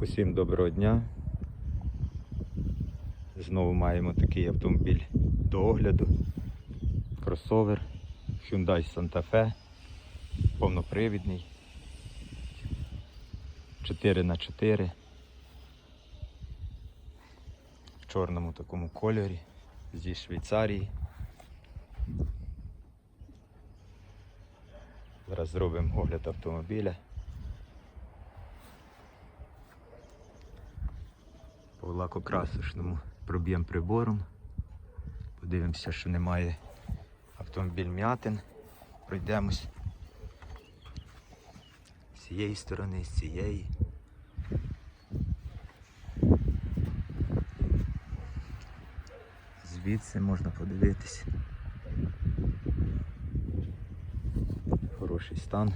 Усім доброго дня. Знову маємо такий автомобіль до огляду. Кросовер Hyundai Santa Fe. Повнопривідний. 4х4. В чорному такому кольорі зі Швейцарії. Зараз зробимо огляд автомобіля. По лакокрасочному проб'ємо прибором. Подивимося, що немає автомобіль м'ятин. Пройдемось з цієї сторони, з цієї. Звідси можна подивитись. Хороший стан.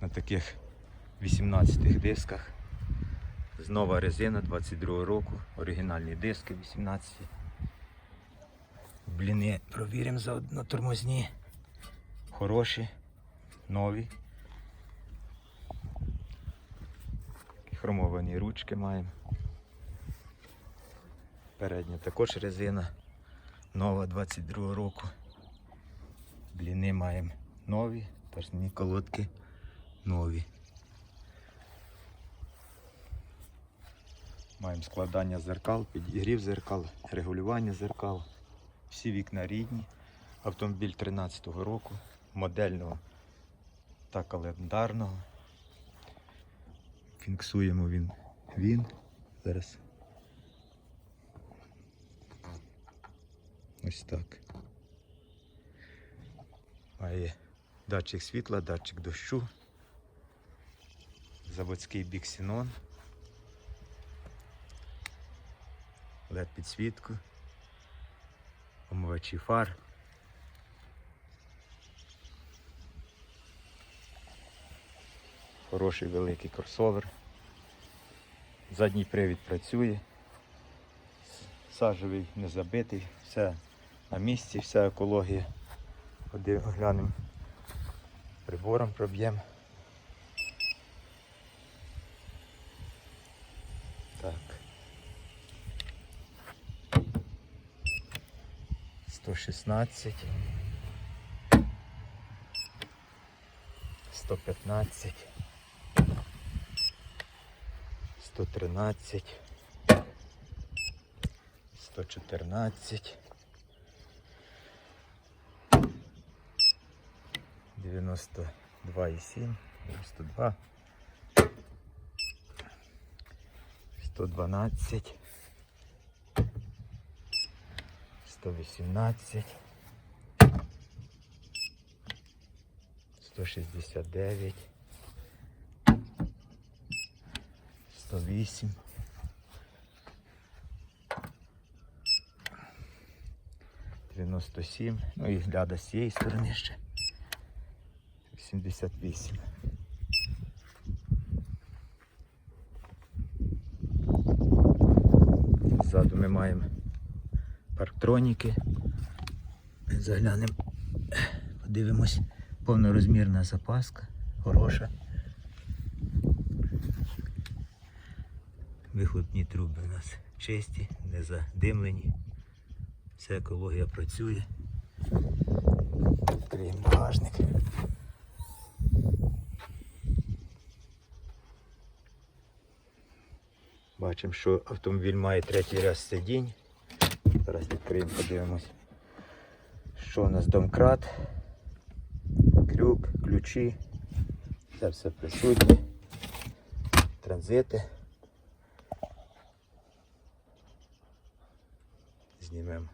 На таких 18 дисках. Знова резина 22 року, оригінальні диски 18. Бліни провіримо заодно тормозні. Хороші, нові. Хромовані ручки маємо. Передня також резина. Нова 22 року. Бліни маємо нові, тормозні колодки нові. Маємо складання зеркал, підігрів зеркал, регулювання зеркал. Всі вікна рідні. Автомобіль 13-го року, модельного та календарного. Фіксуємо він. Він. Зараз. Ось так. Має датчик світла, датчик дощу. Заводський біксінон. Led підсвітку, омивачі фар. Хороший великий кросовер. Задній привід працює. Сажевий не забитий, все на місці, вся екологія. Оглянемо прибором проб'ємо. Так. 116, 115, 113, 114, 92,7, 92, 112, 118, 169, 108, 97, ну і гляда з цієї сторони ще. 88. Ззаду ми маємо парктроніки. Заглянемо, подивимось, повнорозмірна запаска, хороша. Вихлопні труби у нас чисті, не задимлені. Вся екологія працює. Відкриємо багажник. Бачимо, що автомобіль має третій раз сидінь. Зараз відкриємо, подивимось. Що у нас домкрат, крюк, ключі. Це все присутнє. Транзити. Знімемо.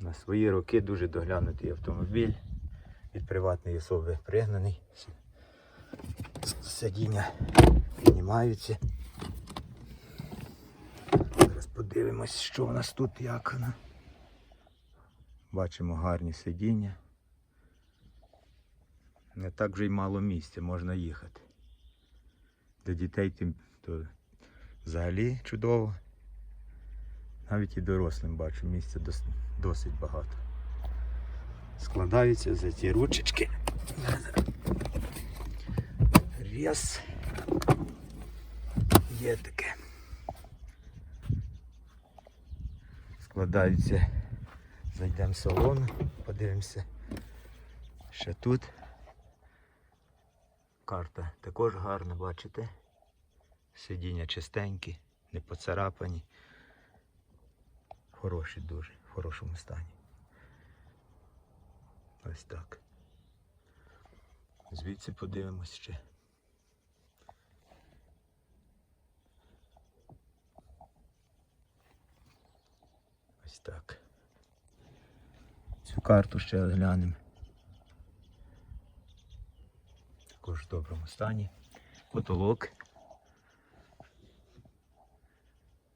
На свої роки дуже доглянутий автомобіль. Від приватної особи пригнаний. Сидіння піднімаються. Подивимось, що у нас тут, як воно. Бачимо гарні сидіння. Не так вже й мало місця, можна їхати. Для дітей тим то взагалі чудово. Навіть і дорослим бачу, місця дос- досить багато. Складаються за ці ручечки. Рез. Є таке. Складаються. Зайдемо в салон, подивимося. Ще тут. Карта також гарна, бачите? Сидіння чистенькі, не поцарапані. Хороші дуже, в хорошому стані. Ось так. Звідси подивимось ще. Так. Цю карту ще глянемо. Також в доброму стані. Потолок.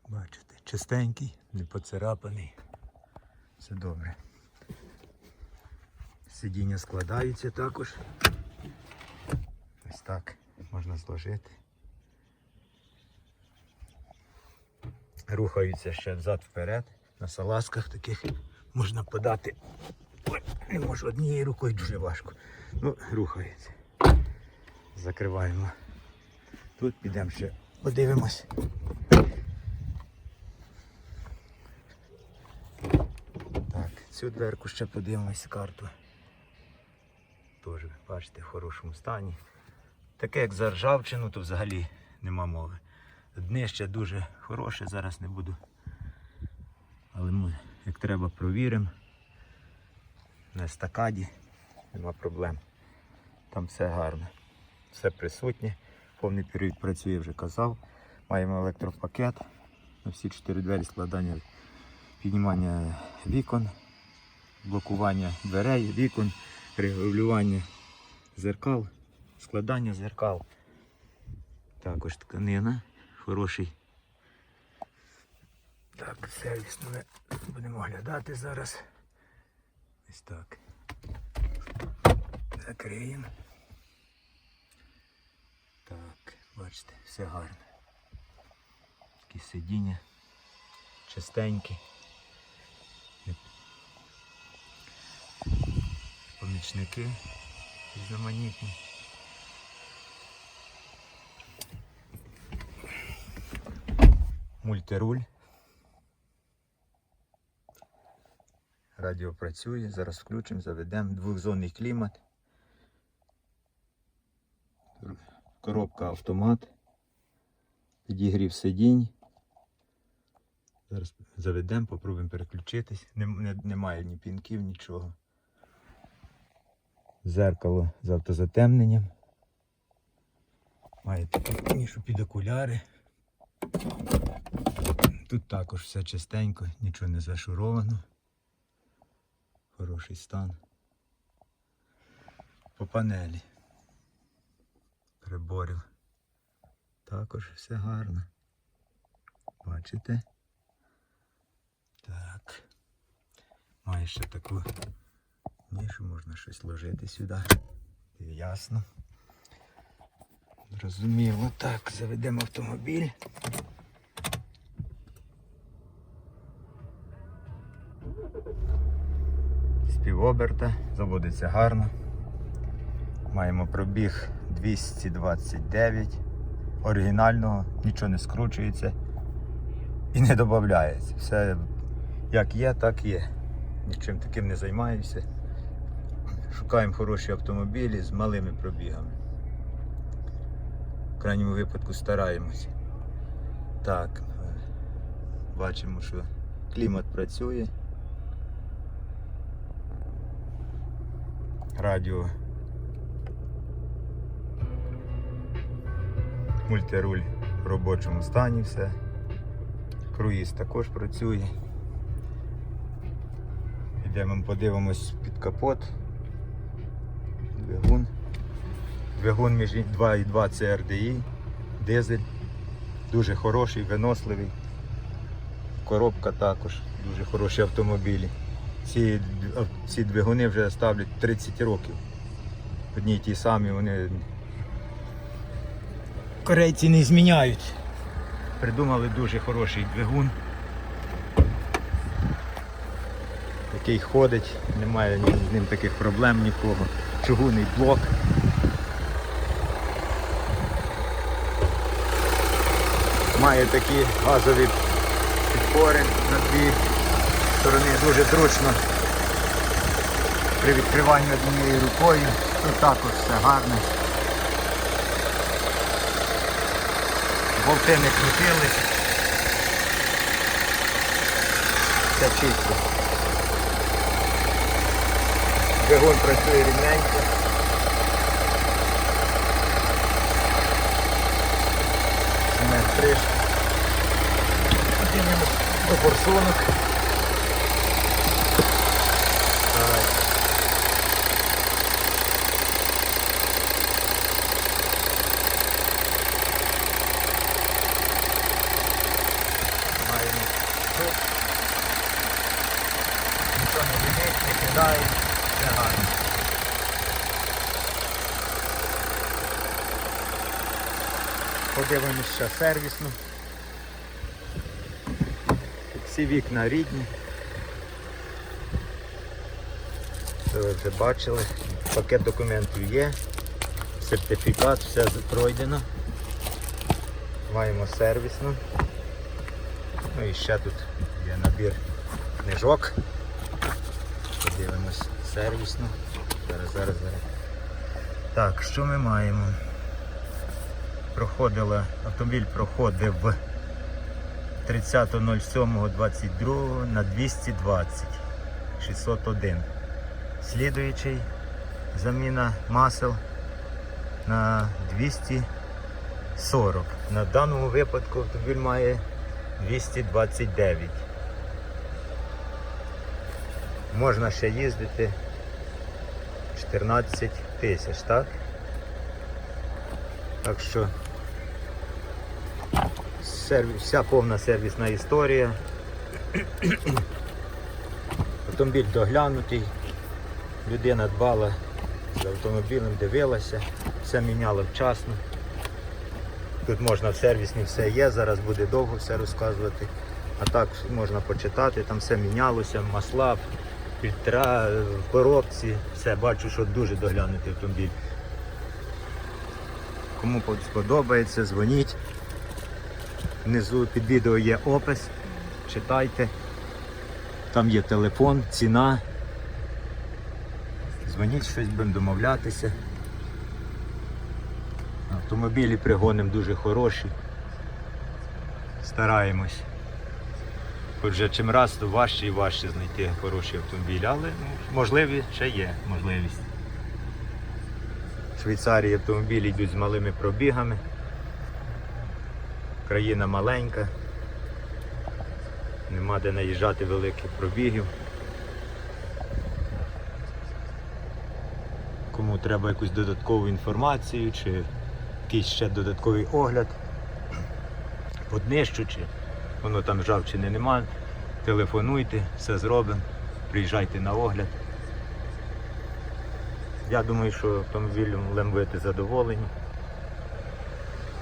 Бачите, чистенький, не поцарапаний. Все добре. Сидіння складаються також. Ось так можна зложити. Рухаються ще взад-вперед. На салазках таких можна подати. Ой, не можу однією рукою дуже важко. Ну, рухається. Закриваємо. Тут підемо ще подивимось. Так, цю дверку ще подивимось карту. Теж, бачите, в хорошому стані. Таке як за ржавчину, то взагалі нема мови. Днище дуже хороше, зараз не буду. Але ми, як треба, провіримо. На естакаді нема проблем. Там все гарно. Все присутнє. Повний період працює, вже казав. Маємо електропакет. На всі чотири двері складання, піднімання вікон, блокування дверей, вікон, регулювання зеркал, складання зеркал. Також тканина, хороший. Так, сервісно ми будемо оглядати зараз. Ось так. Закриємо. Так, бачите, все гарно. Такі сидіння чистенькі. Помічники різноманітні. Мультируль. Радіо працює, зараз включимо, заведемо двохзонний клімат. Коробка автомат. Підігрів сидінь. Зараз заведемо, попробуємо переключитись. Нем- не- Немає ні пінків, нічого. Зеркало з автозатемненням. Має таку нішу під окуляри. Тут також все чистенько, нічого не зашуровано. Хороший стан. По панелі. Приборів. Також все гарно. Бачите? Так. Має ще таку нішу, можна щось ложити сюди. Ясно. Зрозуміло. Так, заведемо автомобіль. Співоберта, заводиться гарно. Маємо пробіг 229 оригінального, нічого не скручується і не додається. Все як є, так є. Нічим таким не займаюся. Шукаємо хороші автомобілі з малими пробігами. В крайньому випадку стараємось. Так, е, бачимо, що клімат працює. Радіо. Мультируль в робочому стані все. Круїз також працює. Йдемо подивимось під капот. Двигун. Двигун між 2,2 CRDI, дизель. Дуже хороший, виносливий. Коробка також, дуже хороші автомобілі. Ці, ці двигуни вже ставлять 30 років. Одні й ті самі вони. Корейці не зміняють. Придумали дуже хороший двигун. Який ходить, немає з ним таких проблем нікого. чугунний блок. Має такі газові підпори на дві сторони, дуже зручно при відкриванні однією рукою. Тут також все гарне. Болти не крутились. Все чисто. Двигун працює рівненько. Піднімемо до форсунок. Так. Маємо тут. Нічого не летить, не кидає, все гарно. Подивимось ще сервісно. Всі вікна рідні. Це ви вже бачили. Пакет документів є, сертифікат, все пройдено. Маємо сервісно. Ну і ще тут є набір книжок. Подивимось сервісно. Зараз, зараз, зараз. Так, що ми маємо? Проходила, автомобіль проходив 30.07.22 на 220 601. Слідуючий заміна масел на 240. На даному випадку автомобіль має 229. Можна ще їздити 14 тисяч, так? Так що сервіс, вся повна сервісна історія. Автомобіль доглянутий, людина дбала за автомобілем, дивилася, все міняло вчасно. Тут можна в сервісні все є, зараз буде довго все розказувати. А так можна почитати, там все мінялося, масла, фільтра, коробці, все, бачу, що дуже доглянутий автомобіль. Кому сподобається, дзвоніть. Внизу під відео є опис, читайте. Там є телефон, ціна. Дзвоніть, щось будемо домовлятися. Автомобілі пригоним дуже хороші. Стараємось. Хоч вже чим раз, то важче і важче знайти хороші автомобілі, але ну, можливі ще є можливість. В Швейцарії автомобілі йдуть з малими пробігами. Країна маленька. Нема де наїжджати великих пробігів. Кому треба якусь додаткову інформацію чи якийсь ще додатковий огляд, поднищу, чи воно там ржавчини нема, телефонуйте, все зробимо, приїжджайте на огляд. Я думаю, що автомобілем будете задоволені.